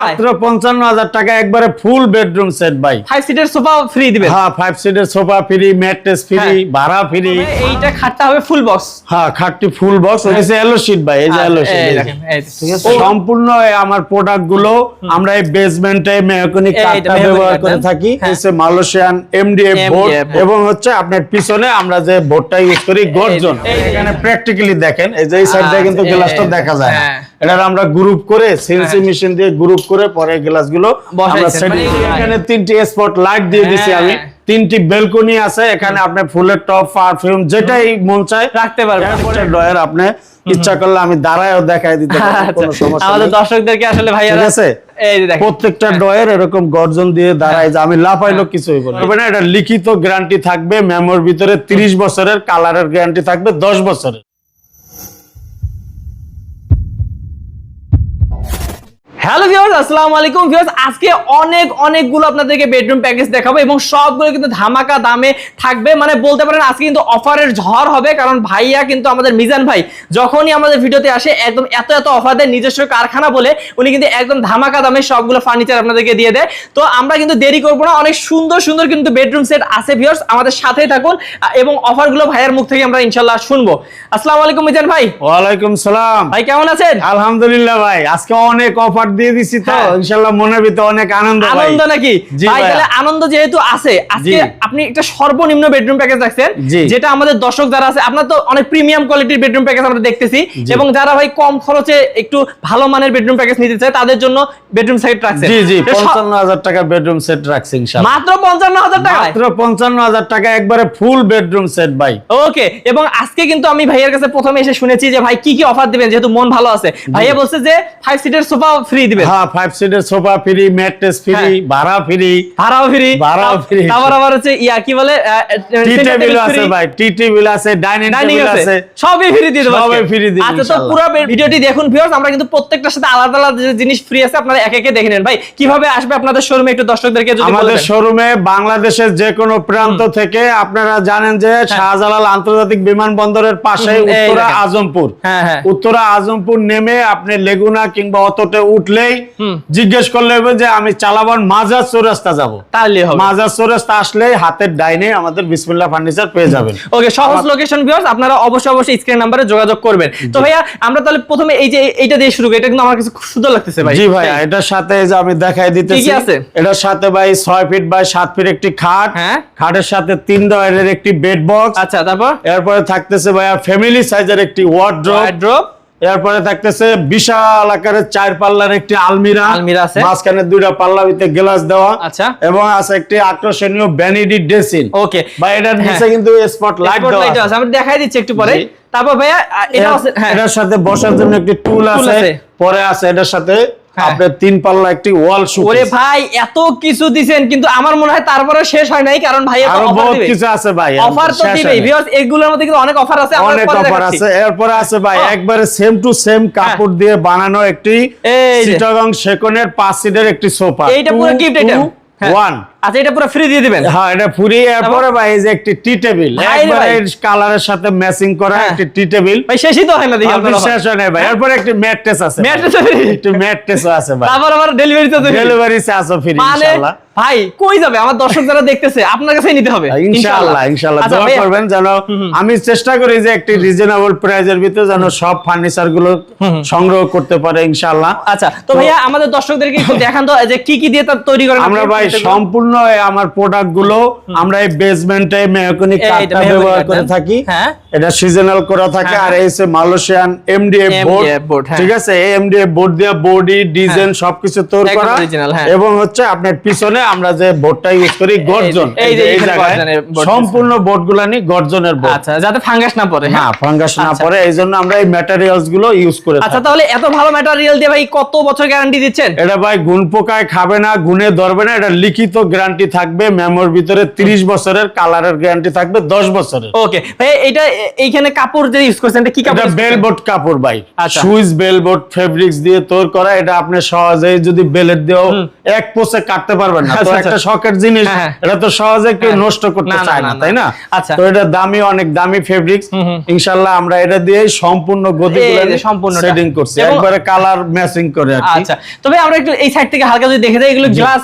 মাত্র পঞ্চান্ন হাজার টাকা একবারে ফুল বেডরুম সেট ভাই। ফাইভ সিটের সোফা ফ্রি দিবেন। হ্যাঁ ফাইভ সিটের সোফা ফ্রি ম্যাট্রেস ফ্রি। ভাড়া ফ্রি এইটা খাটটা হবে ফুল বক্স হ্যাঁ খাটটি ফুল বক্স হয়েছে এলো শিট ভাই এই যে এলো শিট সম্পূর্ণ আমার প্রোডাক্টগুলো আমরা এই বেসমেন্টে মেহকনি কাঠটা ব্যবহার করে থাকি। হ্যাঁ। হচ্ছে মালয়েশিয়ান এমডিএফ বোর্ড এবং হচ্ছে আপনার পিছনে আমরা যে বোর্ডটা ইউজ করি গর্জন। এখানে প্র্যাকটিক্যালি দেখেন এই যে এই সাইড দিয়ে কিন্তু আচ্ছা, গ্লাসটা দেখা যায় না। হ্যাঁ। এটার আমরা গ্রুপ করে সিএনসি মেশিন দিয়ে গ্রুপ করে পরে গ্লাসগুলো আমরা। সেটিং মানে- এখানে তিনটি স্পট লাইট দিয়ে দিছি আমি। হ্যাঁ। তিনটি বেলকনি আছে এখানে আপনি ফুলের টপ পারফিউম যেটাই মন চায়। রাখতে পারবেন। ড্রয়ার আপনি ইচ্ছা করলে আমি দাঁড়ায়ও দেখাই দিতে পারি কোনো আচ্ছা, সমস্যা আমাদের দর্শকদেরকে আসলে ভাইয়া ঠিক আছে? এই দেখেন। প্রত্যেকটা ডয়ের এরকম গর্জন দিয়ে দাঁড়ায় যে আমি লাফাইলো কিছু হইব না। এটা লিখিত গ্যারান্টি থাকবে মেমোর ভিতরে 30 বছরের কালারের গ্যারান্টি থাকবে 10 বছরের। হ্যালো ভিউয়ার্স আসসালামু আলাইকুম। ভিউয়ার্স আজকে অনেক অনেকগুলো আপনাদেরকে বেডরুম প্যাকেজ দেখাবো এবং সবগুলো কিন্তু ধামাকা দামে থাকবে। মানে বলতে পারেন আজকে কিন্তু অফারের ঝড় হবে কারণ ভাইয়া কিন্তু আমাদের মিজান ভাই যখনই আমাদের ভিডিওতে আসে একদম এত এত অফার দেয় নিজস্ব কারখানা বলে উনি কিন্তু একদম ধামাকা দামে সবগুলো ফার্নিচার আপনাদেরকে দিয়ে দেয়। তো আমরা কিন্তু দেরি করব না অনেক সুন্দর সুন্দর কিন্তু বেডরুম সেট আছে ভিউয়ার্স আমাদের সাথেই থাকুন। এবং অফারগুলো ভাইয়ার মুখ থেকে আমরা ইনশাল্লাহ শুনব। আসসালামু আলাইকুম মিজান ভাই। ওয়ালাইকুম সালাম। ভাই কেমন আছেন? আলহামদুলিল্লাহ ভাই আজকে অনেক অফার দিয়ে দিছি তো হ্যাঁ। ইনশাআল্লাহ মনের ভিতরে অনেক আনন্দ আনন্দ নাকি? ভাই তাহলে আনন্দ যেহেতু আছে আজকে আপনি একটা সর্বনিম্ন বেডরুম প্যাকেজ রাখছেন যেটা আমাদের দর্শক যারা আছে আপনার তো অনেক প্রিমিয়াম কোয়ালিটির বেডরুম প্যাকেজ আমরা দেখতেছি। এবং যারা ভাই কম খরচে একটু ভালো মানের বেডরুম প্যাকেজ নিতে চায় তাদের জন্য বেডরুম সেট রাখছেন। জি জি তো স- পঞ্চান্ন হাজার টাকা বেডরুম সেট রাখছি ইনশাআল্লাহ মাত্র পঞ্চান্ন হাজার টাকা মাত্র পঞ্চান্ন হাজার টাকা একবারে ফুল বেডরুম সেট ভাই। ওকে এবং আজকে কিন্তু আমি ভাইয়ের কাছে প্রথমে এসে শুনেছি যে ভাই কি কি অফার দিবেন যেহেতু মন ভালো আছে। ভাইয়া বলছে যে ফাইভ সিটের সোফা ফ্রি দিবেন? হ্যাঁ ফাইভ সিটের সোফা ফ্রি ম্যাট্রেস ফ্রি হ্যাঁ। ভাড়া ফ্রি ভাড়াও ফ্রি ভাড়াও free। তারপর আবার হচ্ছে ইয়া কি বলে টি টেবিল আছে ভাই টি টেবিল আছে ডাইনিং ডাইনিং টেবিল আছে। আছে। সবই ফ্রি দিয়ে দেবো সবই আজকে। free আচ্ছা তো পুরো ভিডিওটি দেখুন ভিউয়ার্স আমরা কিন্তু প্রত্যেকটার সাথে আলাদা আলাদা যে জিনিস ফ্রি আছে আপনারা এক একে দেখে নেন। ভাই কীভাবে আসবে আপনাদের শোরুমে একটু দর্শকদেরকে যদি আমাদের শোরুমে বাংলাদেশের যে কোনো প্রান্ত থেকে আপনারা জানেন যে শাহজালাল আন্তর্জাতিক বিমানবন্দরের পাশে উত্তরা আজমপুর। হ্যাঁ, হ্যাঁ। উত্তরা আজমপুর নেমে আপনি লেগুনা কিংবা অতটে উঠলেই জিজ্ঞেস করলে যে আমি চালাবান মাজার চৌরাস্তা যাব। তাহলে মাজার চৌরাস্তা আসলেই হাতের ডাইনে আমাদের বিসমিল্লাহ ফার্নিচার পেয়ে যাবেন। ওকে সহজ লোকেশন ভিউয়ার্স আপনারা অবশ্যই অবশ্যই স্ক্রিন নাম্বারে যোগাযোগ করবেন। তো ভাইয়া আমরা তাহলে প্রথমে এই যে এইটা দিয়ে শুরু করি এটা কিন্তু আমার কাছে খুব সুন্দর লাগতেছে ভাই। জি ভাই এটার সাথে যে আমি দেখাই দিতেছি আছে? এটার সাথে ভাই ছয় ফিট বাই সাত ফিট একটি খাট হ্যাঁ। খাটের সাথে তিন ডয়ারের একটি বেড বক্স আচ্ছা তারপর? এরপরে থাকতেছে ভাইয়া ফ্যামিলি সাইজের একটি ওয়ার্ড্রপ ওয়ার্ড্রপ এরপরে থাকতেছে বিশাল আকারের চার পাল্লার একটি আলমিরা আলমিরা আছে। মাঝখানে দুইটা পাল্লা ভিতরে গ্লাস দেওয়া আচ্ছা। এবং আছে একটি আকর্ষণীয় ভ্যানিটি ড্রেসিং ওকে বা এটার হ্যাঁ। নিচে কিন্তু স্পট লাইট দেওয়া আছে। আমি দেখাই দিচ্ছি একটু পরে তারপর ভাইয়া এটা আছে হ্যাঁ এটার সাথে বসার জন্য একটি টুল আছে। পরে আছে এটার সাথে। আপনার তিন পাল্লা একটি ওয়াল ওরে ভাই এত কিছু দিবেন কিন্তু আমার মনে হয় তারপরে শেষ হয় নাই কারণ ভাই আরও বহুত কিছু আছে ভাই অফার তো দিবেই। ভিউয়ার্স এগুলোর মধ্যে কিন্তু অনেক অফার আছে আমার অনেক অফার আছে এরপরে আছে ভাই একবারে সেম টু সেম কাপড় দিয়ে বানানো একটি সিটাগং। চিটাগং সেকনের পাঁচ সিটের একটি সোফা এইটা পুরো গিফট আইটেম হ্যাঁ। ওয়ান আচ্ছা এটা পুরো ফ্রি দিয়ে দিবেন? হ্যাঁ এটা ফুরি এরপরে ভাই এই যে একটি টি টেবিল একবারে কালারের সাথে ম্যাচিং করা হ্যাঁ। একটি টি টেবিল ভাই শেষই তো হয় না দেখি আপনার। শেষ হয় নাই ভাই। এরপরে একটি ম্যাট্রেস আছে? একটি ম্যাট্রেস আছে ভাই। তারপর আবার ডেলিভারি তো ডেলিভারি ফ্রি ইনশাআল্লাহ ভাই কই যাবে? আমার দর্শক যারা দেখতেছে আপনার কাছেই নিতে হবে। ইনশাআল্লাহ ইনশাআল্লাহ আচ্ছা, দোয়া করবেন যেন আমি চেষ্টা করি যে একটি রিজনেবল প্রাইজের ভিতরে যেন সব ফার্নিচারগুলো সংগ্রহ করতে পারে ইনশাআল্লাহ আচ্ছা তো ভাইয়া আমাদের দর্শকদেরকে একটু দেখান তো যে কি কি দিয়ে তার তৈরি করেন আমরা ভাই সম্পূর্ণ এই আমার প্রোডাক্টগুলো আমরা এই বেসমেন্টে মেহকনি কাঠটা ব্যবহার করে থাকি। হ্যাঁ। এটা সিজনাল করা থাকে। হ্যাঁ, আর এই মালয়েশিয়ান এমডিএফ বোর্ড হ্যাঁ। ঠিক আছে? এই এমডিএফ বোর্ড দিয়ে বডি ডিজাইন সবকিছু তৈরি করা। হ্যাঁ। এবং হচ্ছে আপনার পিছনে আমরা যে বোর্ডটা ইউজ করি গর্জন। এই জায়গায় গর্জনের সম্পূর্ণ বোর্ড গুলানি গর্জনের বোর্ড আচ্ছা যাতে ফাঙ্গাস না পড়ে হ্যাঁ। ফাঙ্গাস না আচ্ছা। পড়ে এই জন্য আমরা এই ম্যাটেরিয়ালসগুলো ইউজ করে আচ্ছা তাহলে এত ভালো ম্যাটেরিয়াল দিয়ে ভাই কত বছর গ্যারান্টি দিচ্ছেন? এটা ভাই গুণ পোকায় খাবে না গুনে ধরবে না এটা লিখিত গ্যারান্টি থাকবে মেমোর ভিতরে 30 বছরের কালারের গ্যারান্টি থাকবে 10 বছরের ওকে ভাই এটা এইখানে কাপড় যে ইউজ করছেন এটা কি কাপড় এটা বেলবোর্ড কাপড় ভাই। সুইস বেলবোর্ড ফেব্রিক্স দিয়ে তৈরি করা এটা আপনি সহজেই যদি বেলেট দিয়েও এক পোষে কাটতে পারবেন না তো আচ্ছা, একটা আচ্ছা। শখের জিনিস হ্যাঁ, হ্যাঁ। এটা তো সহজে কেউ হ্যাঁ। নষ্ট করতে চায় না। তাই না আচ্ছা। তো এটা দামি অনেক দামি ফেব্রিক্স ইনশাআল্লাহ আমরা এটা দিয়ে সম্পূর্ণ গদি এই যে সম্পূর্ণটা। সেটিং করছি একবারে কালার ম্যাচিং করে আচ্ছা তবে আমরা একটু এই সাইড থেকে হালকা যদি দেখে যাই এগুলো গ্লাস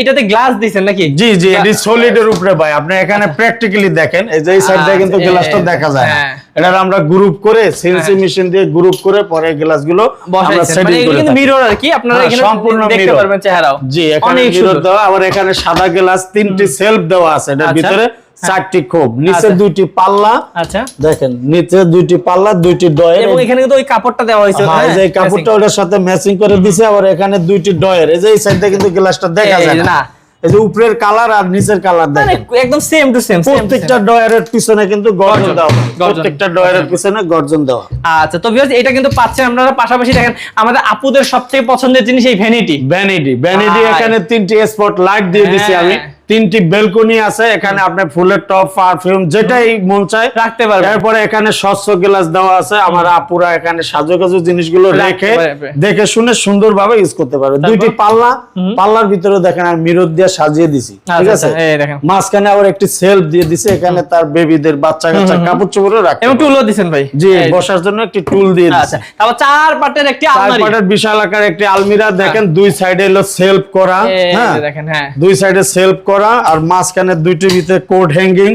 এটাতে গ্লাস দিছেন নাকি? জি জি এটি সলিড এর উপরে ভাই। আপনি এখানে প্র্যাকটিক্যালি দেখেন এই যে এই সাইড দিয়ে কিন্তু আচ্ছা, গ্লাসটা দেখা যায় না। হ্যাঁ। এটা আমরা গ্রুপ করে সিএনসি মেশিন দিয়ে গ্রুপ করে পরে গ্লাসগুলো আমরা সেটিং মানে করে কিন্তু মিরর আর কি আপনারা হ্যাঁ, এখানে সম্পূর্ণ দেখতে পারবেন চেহারাও। জি এখানে মিরর। দেওয়া আবার এখানে সাদা গ্লাস তিনটি সেলফ দেওয়া আছে। এটার আচ্ছা। ভিতরে চারটি খোপ নিচে আচ্ছা। দুইটি পাল্লা। আচ্ছা। দেখেন নিচে দুইটি পাল্লা দুইটি ডয়ের। এবং এখানে কিন্তু ওই কাপড়টা দেওয়া হয়েছে হ্যাঁ, এই যে হ্যাঁ, কাপড়টা ওটার সাথে ম্যাচিং করে দিছে আবার এখানে দুইটি ডয়ের। এই যে এই সাইডে কিন্তু গ্লাসটা দেখা যায় না। এই যে উপরের কালার আর নিচের কালার মানে দেখেন। একদম সেম টু সেম প্রত্যেকটা ডয়ারের পিছনে কিন্তু গর্জন গর্জন, দেওয়া প্রত্যেকটা ডয়ারের পিছনে গর্জন দেওয়া আচ্ছা তো ভিউয়ার্স এটা কিন্তু পাচ্ছেন আপনারা পাশাপাশি দেখেন আমাদের আপুদের সবথেকে পছন্দের জিনিস এই ভ্যানিটি ভ্যানিটি ভ্যানিটি এখানে তিনটি স্পট লাইট দিয়ে দিছি হ্যাঁ। আমি তিনটি বেলকনি আছে এখানে আপনি ফুলের টপ পারফিউম যেটাই মন চায়। রাখতে পারবেন। এরপরে এখানে স্বচ্ছ গ্লাস দেওয়া আছে আমার আপুরা এখানে সাজুকাজু জিনিসগুলো রেখে দেখে শুনে সুন্দরভাবে ইউজ করতে পারবে। দুইটি পাল্লা পাল্লার ভিতরে দেখেন আমি মিরর দিয়ে সাজিয়ে দিছি ঠিক আচ্ছা, আছে? আচ্ছা, দেখেন। মাঝখানে আবার একটি সেলফ দিয়ে দিছে এখানে তার বেবিদের বাচ্চা কাচ্চা কাপড় চোপড়ও রাখতে এবং। টুলও দিছেন ভাই। জি বসার জন্য একটি টুল দিয়ে দিছে। আচ্ছা তারপর চার পাটের একটি আলমারি। চারপাটের বিশাল আকার একটি আলমিরা দেখেন দুই সাইডে হলো সেলফ করা হ্যাঁ? দেখেন হ্যাঁ। দুই সাইডে সেলফ করা আর মাঝখানে দুইটির ভিতরে কোড হ্যাঙ্গিং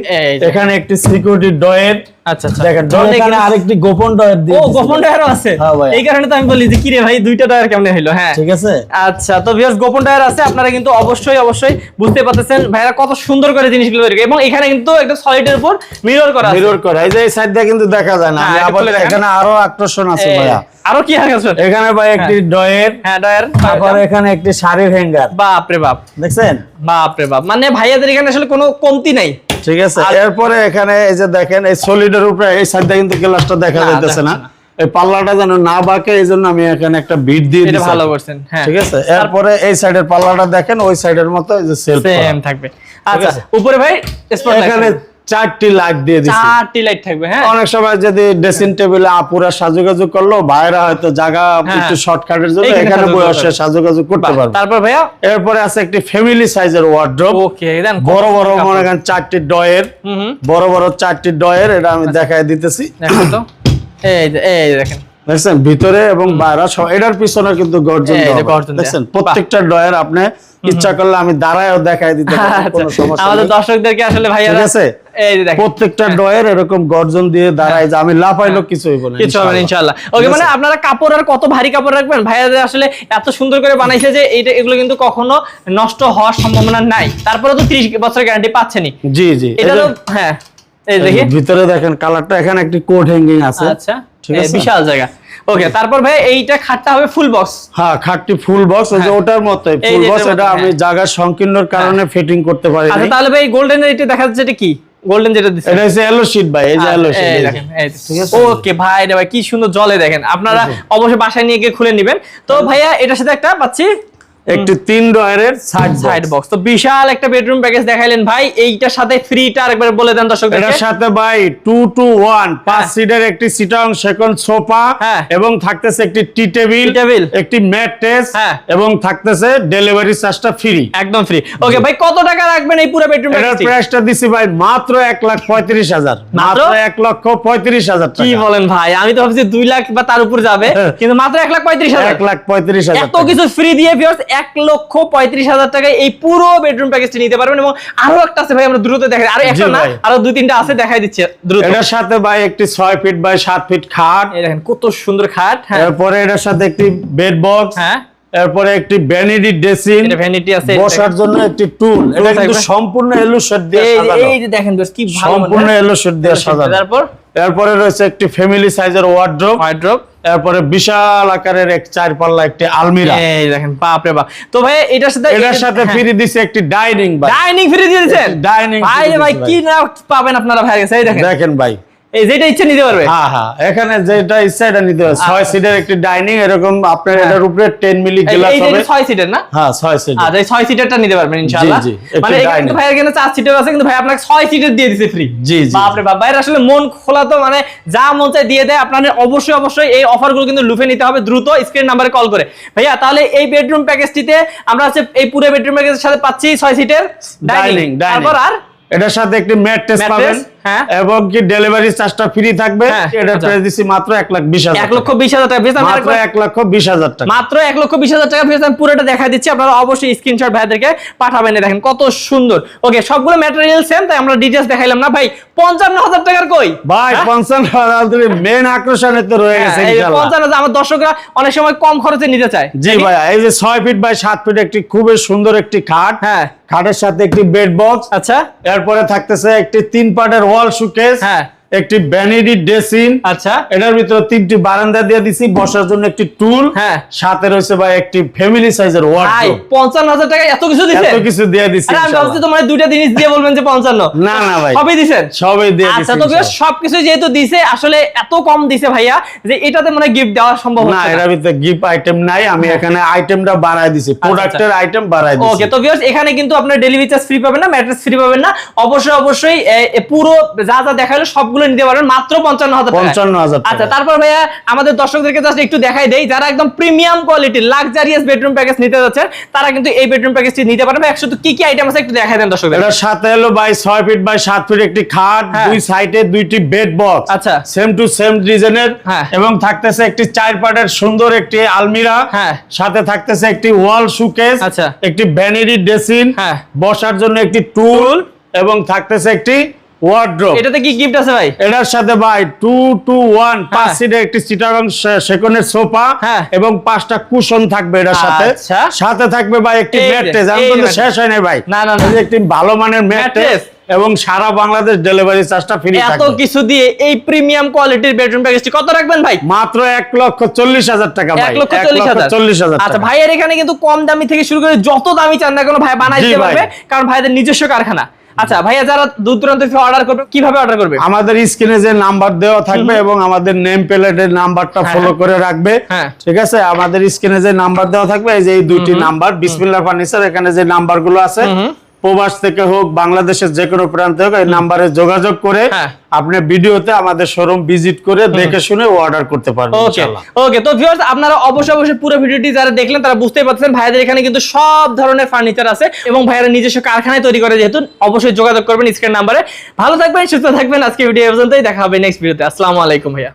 এখানে একটি সিকিউরিটি ডয়ের আচ্ছা আচ্ছা। দেখেন ডয়ের অনেক এখানে কিন্তু- আরেকটি গোপন ডয়ের দিয়ে ও গোপন টায়ারও আছে? হ্যাঁ এই কারণে তো আমি বলি যে কি ভাই দুইটা টায়ার কেমনে হইল? হ্যাঁ। ঠিক আছে। আচ্ছা তো ভিউয়ার্স গোপন টায়ার আছে আপনারা কিন্তু অবশ্যই অবশ্যই বুঝতে পারতেছেন ভাইরা কত সুন্দর করে জিনিসগুলো তৈরি এবং এখানে কিন্তু একটা সলিডের উপর মিরর করা আছে। মিরর করা এই যে এই সাইড কিন্তু দেখা যায় না। হ্যাঁ, আমি একটু আবার এখানে আরও আকর্ষণ আছে ভাইয়া। আরও কি আছে এখানে ভাই একটি ডয়ের হ্যাঁ টায়ার তারপর এখানে একটি শাড়ির হ্যাঙ্গার বাপ রে বাপ। দেখছেন? বাপ রে বাপ। মানে ভাইয়াদের এখানে আসলে কোনো কমতি নাই। ঠিক আছে। এরপরে এখানে এই যে দেখেন এই সলিডের উপরে এই সাইডটা কিন্তু গ্লাসটা দেখা যাইতেছে না। এই পাল্লাটা যেন না বাঁকে এই জন্য আমি এখানে একটা বিট দিয়ে দিচ্ছি ভালো করছেন হ্যাঁ। ঠিক আছে? এরপরে এই সাইডের পাল্লাটা দেখেন ওই সাইডের মতো এই যে সেলফ সেম থাকবে। আচ্ছা উপরে ভাই স্পট এখানে চারটি লাইট দিয়ে দিচ্ছি চারটি লাইট থাকবে হ্যাঁ? অনেক সময় যদি ড্রেসিং টেবিলে আপুরা সাজুগাজু করল ভাইরা হয়তো জায়গা হ্যাঁ। একটু শর্টকাটের জন্য এখানে বসে সাজুগাজু করতে পারবে। তারপর ভাইয়া? এরপরে আছে একটি ফ্যামিলি সাইজের ওয়ার্ড্রোব ওকে দেন বড় বড় মনে করেন চারটি ডয়ের। বড় বড় চারটি ডয়ের এটা আমি দেখাই দিতেছি। দেখেন তো। এই এই দেখেন। দেখছেন? ভিতরে এবং বাইরে সব এটার পিছনে কিন্তু গর্জন। দেখছেন? প্রত্যেকটা ডয়ের আপনি ইচ্ছা করলে আমি দাঁড়ায়ও দেখাই দিতে পারি আচ্ছা, কোনো সমস্যা আমাদের দর্শকদেরকে আসলে ভাইয়া আছে? এই যে দেখেন। প্রত্যেকটা ডয়ের এরকম গর্জন দিয়ে দাঁড়ায় যে আমি লাফাইলো কিছু হইব না কিছু হবে ইনশাআল্লাহ। ওকে মানে আপনারা কাপড় আর কত ভারী কাপড় রাখবেন? ভাইয়াদের আসলে এত সুন্দর করে বানাইছে যে এইটা এগুলো কিন্তু কখনো নষ্ট হওয়ার সম্ভাবনা নাই। তারপরে তো 30 বছর গ্যারান্টি পাচ্ছেনই। জি জি। এটা তো হ্যাঁ। এই দেখি। ভিতরে দেখেন কালারটা এখানে একটি কোড হ্যাঙ্গিং আছে। আচ্ছা। ঠিক আছে? বিশাল জায়গা। ওকে তারপর ভাই এইটা খাটটা হবে ফুল বক্স হ্যাঁ খাটটি ফুল বক্স ওই যে হ্যাঁ। ওটার মতোই ফুল বক্স এটা আমি হ্যাঁ। জায়গা সংকীর্ণর কারণে ফিটিং করতে পারি আচ্ছা তাহলে ভাই গোল্ডেন এটা দেখা যাচ্ছে এটা কি? গোল্ডেন যেটা দিচ্ছে এটা হচ্ছে এলো শীট ভাই এই যে এলো আচ্ছা, এই শীট দেখেন? ওকে ভাই রে ভাই কি সুন্দর জলে দেখেন। আপনারা অবশ্যই বাসায় নিয়ে গিয়ে খুলে নেবেন। তো ভাইয়া এটার সাথে একটা পাচ্ছি। একটি তিন ডয়ারের সাইড সাইড বক্স তো বিশাল একটা বেডরুম প্যাকেজ দেখাইলেন ভাই। এইটার সাথে ফ্রিটা আরেকবার বলে দেন এটার সাথে ভাই টু টু ওয়ান পাঁচ হ্যাঁ। সিটের একটি সিটং সেকন্ড সোফা হ্যাঁ। এবং থাকতেছে একটি টি টেবিল টেবিল। একটি ম্যাট্রেস হ্যাঁ। এবং থাকতেছে ডেলিভারি চার্জটা ফ্রি একদম ফ্রি ওকে ভাই কত টাকা রাখবেন এই পুরো বেডরুম এটার প্রাইসটা দিছি ভাই মাত্র এক লাখ পঁয়ত্রিশ হাজার। মাত্র? মাত্র এক লক্ষ পঁয়ত্রিশ হাজার কি টাকা। বলেন ভাই? আমি তো ভাবছি দুই লাখ বা তার উপর যাবে কিন্তু মাত্র এক লাখ পঁয়ত্রিশ হাজার। এক লাখ পঁয়ত্রিশ হাজার এত কিছু ফ্রি দিয়ে ভিউয়ার্স এক লক্ষ পঁয়ত্রিশ হাজার টাকায় এই পুরো বেডরুম প্যাকেজটি নিতে পারবেন এবং আরও একটা আছে ভাই আমরা দ্রুত দেখাই। আরও একটা না আরও দুই তিনটা আছে দেখাই দিচ্ছে দ্রুত। এটার সাথে ভাই একটি ছয় ফিট বাই সাত ফিট খাট। এই দেখেন কত সুন্দর খাট হ্যাঁ। এরপরে এটার সাথে একটি বেড বক্স হ্যাঁ। এরপরে একটি ভ্যানিটি ড্রেসিং এটা ভ্যানিটি আছে বসার জন্য একটি টুল এটা কিন্তু সম্পূর্ণ এলো শেড দিয়ে সাজানো। এই যে দেখেন দোস্ত কি ভালো সম্পূর্ণ এলো শেড দিয়ে সাজানো। তারপর? এরপরে রয়েছে একটি ফ্যামিলি সাইজের ওয়ার্ড্রপ ওয়ার্ড্রপ এরপরে বিশাল আকারের এক চার পাল্লা একটি আলমিরা। এই দেখেন বাপ রে বাপ। তো ভাই এটার সাথে এটার সাথে ফ্রি দিছে একটি ডাইনিং ভাই ডাইনিং ফ্রি দিয়ে দিয়েছেন? ডাইনিং ভাই ভাই কি না পাবেন আপনারা ভাই? এই দেখেন। দেখেন ভাই। এই যেটা ইচ্ছে নিতে পারবে? হ্যাঁ হ্যাঁ। এখানে যেটা ইচ্ছা এটা নিতে আচ্ছা। সিটের একটি ডাইনিং এরকম আপনার হ্যাঁ। এটার উপরে মিলি এই সিটের না? হ্যাঁ আচ্ছা এই ছয় সিটারটা নিতে পারবেন ইনশাআল্লাহ। মানে এখানে কিন্তু ভাইয়ের এখানে চার সিটার আছে কিন্তু ভাই আপনাকে ছয় সিটার দিয়ে দিছে ফ্রি জি জি বাপরে বাপ ভাইয়ের আসলে মন খোলা তো মানে যা মন চায় দিয়ে দেয় আপনাদের অবশ্যই অবশ্যই এই অফারগুলো কিন্তু লুফে নিতে হবে দ্রুত স্ক্রিন নাম্বারে কল করে। ভাইয়া তাহলে এই বেডরুম প্যাকেজটিতে আমরা হচ্ছে এই পুরো বেডরুম প্যাকেজের সাথে পাচ্ছি ছয় সিটের ডাইনিং। তারপর আর? এটার সাথে একটি ম্যাট্রেস পাবেন। হ্যাঁ। এবং কি ডেলিভারি চার্জটা ফ্রি থাকবে? হ্যাঁ, এটা। প্রাইস দিছি মাত্র এক লাখ বিশ হাজার এক লক্ষ বিশ হাজার টাকা। আমি মাত্র আরেকবার- এক লক্ষ বিশ হাজার টাকা। মাত্র এক লক্ষ বিশ হাজার টাকা। ফিরে আমি পুরোটা দেখা দিচ্ছি। আপনারা অবশ্যই স্ক্রিনশট ভাইদেরকে পাঠাবেন। দেখেন কত সুন্দর। ওকে সবগুলো ম্যাটেরিয়াল সেম তাই আমরা ডিটেলস দেখাইলাম না। ভাই পঞ্চান্ন হাজার টাকার কই? ভাই হ্যাঁ? পঞ্চান্ন হাজার মেন আকর্ষণে তো রয়ে গেছে হ্যাঁ, এই ইনশাআল্লাহ। পঞ্চান্ন হাজার আমার দর্শকরা অনেক সময় কম খরচে নিতে চায়। জি? ভাইয়া এই যে ছয় ফিট বাই সাত ফিট একটি খুবই সুন্দর একটি খাট। হ্যাঁ। খাটের সাথে একটি বেড বক্স আচ্ছা। এরপরে থাকতেছে একটি তিন পার্টের ওয়াল শোকেস হ্যাঁ। একটি ভ্যানিটি ড্রেসিং আচ্ছা। এটার ভিতরে তিনটি বারান্দা দিয়ে দিছি বসার জন্য একটি টুল হ্যাঁ। সাথে রয়েছে ভাই একটি ফ্যামিলি সাইজের ওয়ার্ডরোব পঞ্চান্ন হাজার টাকা এত কিছু দিছে এত কিছু দিয়ে দিছি আরে আমি ভাবছি তোমার দুইটা জিনিস দিয়ে বলবেন যে পঞ্চান্ন। না, না ভাই। সবই দিছেন? সবই দিয়ে দিছি আচ্ছা তো বেশ। সবকিছু যেহেতু দিছে আসলে এত কম দিছে ভাইয়া যে এটাতে মানে গিফট দেওয়া সম্ভব না এর ভিতরে গিফট আইটেম নাই আমি এখানে আইটেমটা বাড়ায় দিছি প্রোডাক্টের আইটেম বাড়ায় দিছি। ওকে তো ভিউয়ার্স এখানে কিন্তু আপনার ডেলিভারি চার্জ ফ্রি পাবেন না ম্যাট্রেস ফ্রি পাবেন না। অবশ্যই অবশ্যই পুরো যা যা দেখাল সবগুলো নিতে পারবেন মাত্র পঞ্চান্ন হাজার 55,000 টাকা। আচ্ছা তারপর ভাইয়া আমাদের দর্শকদেরকে জাস্ট একটু দেখাই দেই যারা একদম প্রিমিয়াম কোয়ালিটির লাক্সারিয়াস বেডরুম প্যাকেজ নিতে যাচ্ছেন তারা কিন্তু এই বেডরুম প্যাকেজটি নিতে পারবে একশো কি কি আইটেম আছে একটু দেখাই দেন দর্শকদের এটার সাথে হলো বাই ছয় ফিট বাই সাত ফিট একটি খাট হ্যাঁ। দুই সাইডে দুইটি বেড বক্স আচ্ছা। সেম টু সেম ডিজাইনের। এবং থাকতেছে একটি চার পাটের সুন্দর একটি আলমিরা হ্যাঁ। সাথে থাকতেছে একটি ওয়াল সুকেস আচ্ছা। একটি ভ্যানিটি ড্রেসিং হ্যাঁ। বসার জন্য একটি টুল এবং থাকতেছে একটি ওয়ার্ড্রোব এটাতে কি গিফট আছে ভাই? এটার সাথে ভাই টু টু পাঁচ হ্যাঁ। সিটের একটি চিটাগং সেকনের সোফা হ্যাঁ। এবং পাঁচটা কুশন থাকবে এটার সাথে। আচ্ছা। সাথে থাকবে ভাই একটি ম্যাট্রেস আমি কিন্তু শেষ হয় নাই ভাই। না, না, না। এই যে একটি ভালো মানের ম্যাট্রেস এবং সারা বাংলাদেশ ডেলিভারি চার্জটা ফ্রি এত কিছু দিয়ে এই প্রিমিয়াম কোয়ালিটির বেডরুম প্যাকেজটি কত রাখবেন ভাই? মাত্র এক লক্ষ চল্লিশ হাজার টাকা ভাই। লক্ষ হাজার। আচ্ছা ভাইয়ের এখানে কিন্তু কম দামি থেকে শুরু করে যত দামি চান না কোনো ভাই বানাই জি দিতে ভাই। পারবে কারণ ভাইদের নিজস্ব কারখানা। আচ্ছা ভাইয়া যারা দূর দূরান্ত থেকে অর্ডার করবে কীভাবে অর্ডার করবে? আমাদের স্ক্রিনে যে নাম্বার দেওয়া থাকবে এবং আমাদের নেম প্লেটের নাম্বারটা ফলো। করে রাখবে। হ্যাঁ। ঠিক আছে? আমাদের স্ক্রিনে যে নাম্বার দেওয়া থাকবে এই যে এই দুইটি নাম্বার বিসমিল্লাহ ফার্নিচার এখানে যে নাম্বারগুলো আছে প্রবাস থেকে হোক বাংলাদেশের যে কোনো প্রান্তে হোক এই নাম্বারে যোগাযোগ করে হ্যাঁ। আপনি ভিডিওতে আমাদের শোরুম ভিজিট করে দেখে শুনে অর্ডার করতে পারবেন ওকে ইনশাআল্লাহ। ওকে তো ভিউয়ার্স আপনারা অবশ্যই অবশ্যই পুরো ভিডিওটি যারা দেখলেন তারা বুঝতেই পারছেন ভাইয়াদের এখানে কিন্তু সব ধরনের ফার্নিচার আছে এবং ভাইয়ারা নিজস্ব কারখানায় তৈরি করে যেহেতু অবশ্যই যোগাযোগ করবেন স্ক্রিন নাম্বারে। ভালো থাকবেন সুস্থ থাকবেন আজকে ভিডিও পর্যন্তই দেখা হবে নেক্সট ভিডিওতে আসসালামু আলাইকুম ভাইয়া।